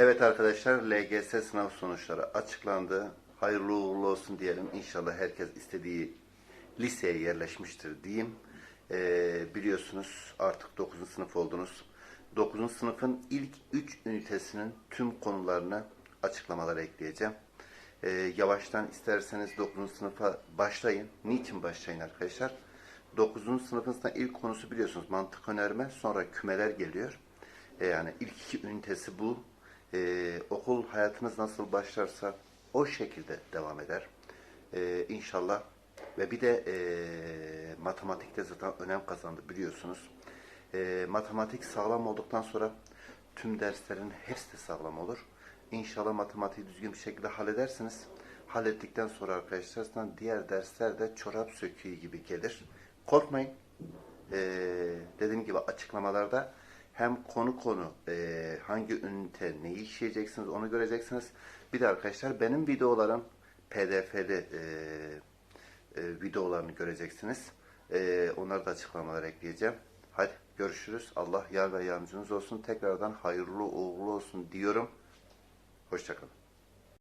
Evet arkadaşlar LGS sınav sonuçları açıklandı. Hayırlı uğurlu olsun diyelim. İnşallah herkes istediği liseye yerleşmiştir diyeyim. Ee, biliyorsunuz artık 9. sınıf oldunuz. 9. sınıfın ilk 3 ünitesinin tüm konularını açıklamalara ekleyeceğim. Ee, yavaştan isterseniz 9. sınıfa başlayın. Niçin başlayın arkadaşlar? 9. sınıfın ilk konusu biliyorsunuz mantık önerme sonra kümeler geliyor. E, yani ilk iki ünitesi bu. E, okul hayatınız nasıl başlarsa o şekilde devam eder. E, inşallah. Ve bir de e, matematikte zaten önem kazandı biliyorsunuz. E, matematik sağlam olduktan sonra tüm derslerin hepsi de sağlam olur. İnşallah matematiği düzgün bir şekilde halledersiniz. Hallettikten sonra arkadaşlar diğer dersler de çorap söküğü gibi gelir. Korkmayın. Ee, dediğim gibi açıklamalarda hem konu konu e, hangi ünite neyi işleyeceksiniz onu göreceksiniz. Bir de arkadaşlar benim videolarım pdf'li e, e, videolarını göreceksiniz. E, onları da açıklamalara ekleyeceğim. Hadi görüşürüz. Allah yar ve yardımcınız olsun. Tekrardan hayırlı uğurlu olsun diyorum. Hoşçakalın.